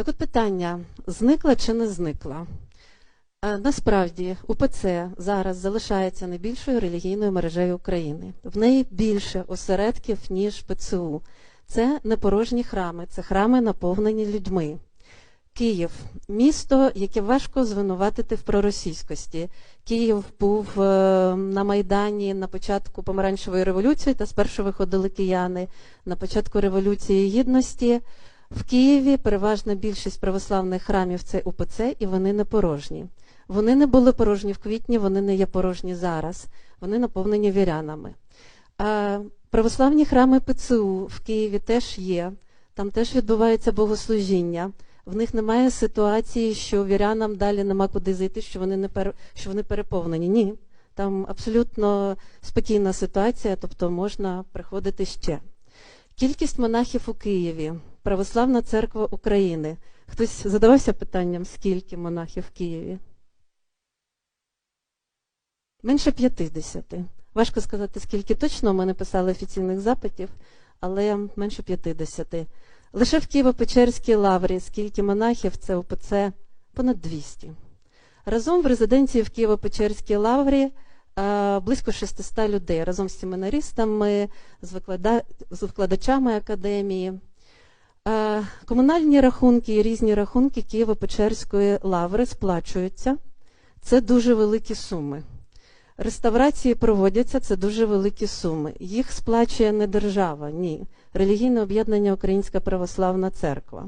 Так от питання: зникла чи не зникла? Е, Насправді УПЦ зараз залишається найбільшою релігійною мережею України. В неї більше осередків, ніж ПЦУ. Це не порожні храми, це храми наповнені людьми. Київ місто, яке важко звинуватити в проросійськості. Київ був е, на Майдані на початку помаранчевої революції, та спершу виходили кияни на початку Революції Гідності. В Києві переважна більшість православних храмів це УПЦ, і вони не порожні. Вони не були порожні в квітні, вони не є порожні зараз. Вони наповнені вірянами. А православні храми ПЦУ в Києві теж є. Там теж відбувається богослужіння. В них немає ситуації, що вірянам далі нема куди зайти, що вони не пер... що вони переповнені. Ні. Там абсолютно спокійна ситуація, тобто можна приходити ще. Кількість монахів у Києві, Православна церква України. Хтось задавався питанням, скільки монахів в Києві? Менше 50. Важко сказати, скільки точно. Ми не писали офіційних запитів, але менше 50. Лише в Києво-Печерській лаврі, скільки монахів, це ОПЦ понад 200. Разом в резиденції в Києво-Печерській лаврі близько 600 людей, разом з виклада... з викладачами академії. Е, Комунальні рахунки і різні рахунки Києво-Печерської лаври сплачуються. Це дуже великі суми. Реставрації проводяться, це дуже великі суми. Їх сплачує не держава, ні. Релігійне об'єднання Українська Православна Церква.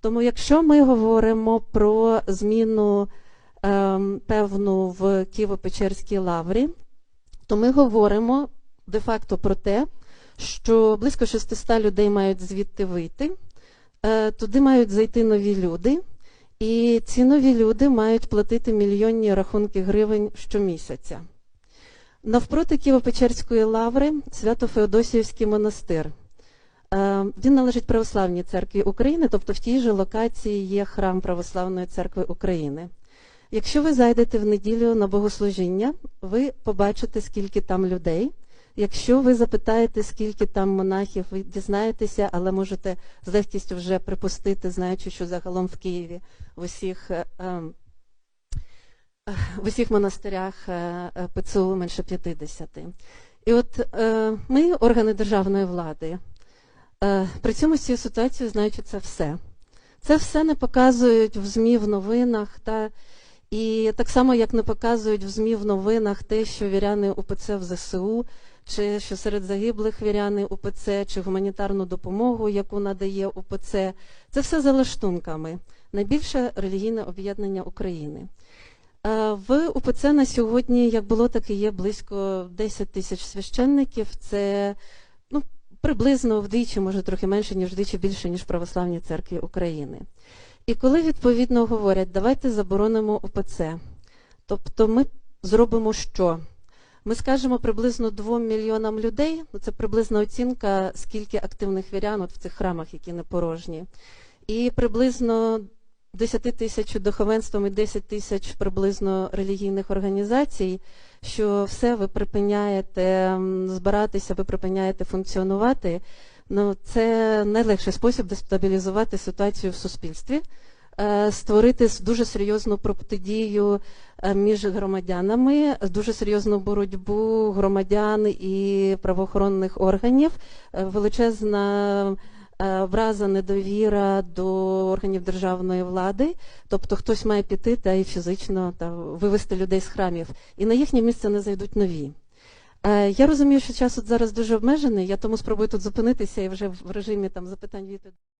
Тому, якщо ми говоримо про зміну ем, певну в Києво-Печерській лаврі, то ми говоримо де-факто про те, що близько 600 людей мають звідти вийти, е, туди мають зайти нові люди, і ці нові люди мають платити мільйонні рахунки гривень щомісяця. Навпроти Києво-Печерської лаври Свято-Феодосіївський монастир. Е, Він належить Православній церкві України, тобто в тій же локації є храм Православної церкви України. Якщо ви зайдете в неділю на богослужіння, ви побачите, скільки там людей. Якщо ви запитаєте, скільки там монахів, ви дізнаєтеся, але можете з легкістю вже припустити, знаючи, що загалом в Києві в усіх, е, ем, в усіх монастирях е, е, ПЦУ менше 50. І от ми, органи державної влади, при цьому з цією ситуацією знаючи це все. Це все не показують в ЗМІ в новинах. Та, і так само, як не показують в ЗМІ в новинах те, що віряни УПЦ в ЗСУ, чи що серед загиблих віряни УПЦ, чи гуманітарну допомогу, яку надає УПЦ. Це все за лаштунками. Найбільше релігійне об'єднання України. Е, В УПЦ на сьогодні, як було, так і є близько 10 тисяч священників. Це ну, приблизно вдвічі, може трохи менше, ніж вдвічі більше, ніж в Православній церкві України. І коли відповідно говорять, давайте заборонимо УПЦ, тобто ми зробимо що? Ми скажемо приблизно 2 мільйонам людей, ну це приблизна оцінка, скільки активних вірян от в цих храмах, які не порожні, і приблизно 10 тисяч духовенством і 10 тисяч приблизно релігійних організацій, що все ви припиняєте збиратися, ви припиняєте функціонувати. Ну, це найлегший спосіб дестабілізувати ситуацію в суспільстві, створити дуже серйозну протидію е, між громадянами, дуже серйозну боротьбу громадян і правоохоронних органів, е, величезна е, враза недовіра до органів державної влади, тобто хтось має піти та і фізично та вивести людей з храмів, і на їхнє місце не зайдуть нові. Е, Я розумію, що час от зараз дуже обмежений, я тому спробую тут зупинитися і вже в режимі там запитань відповідей.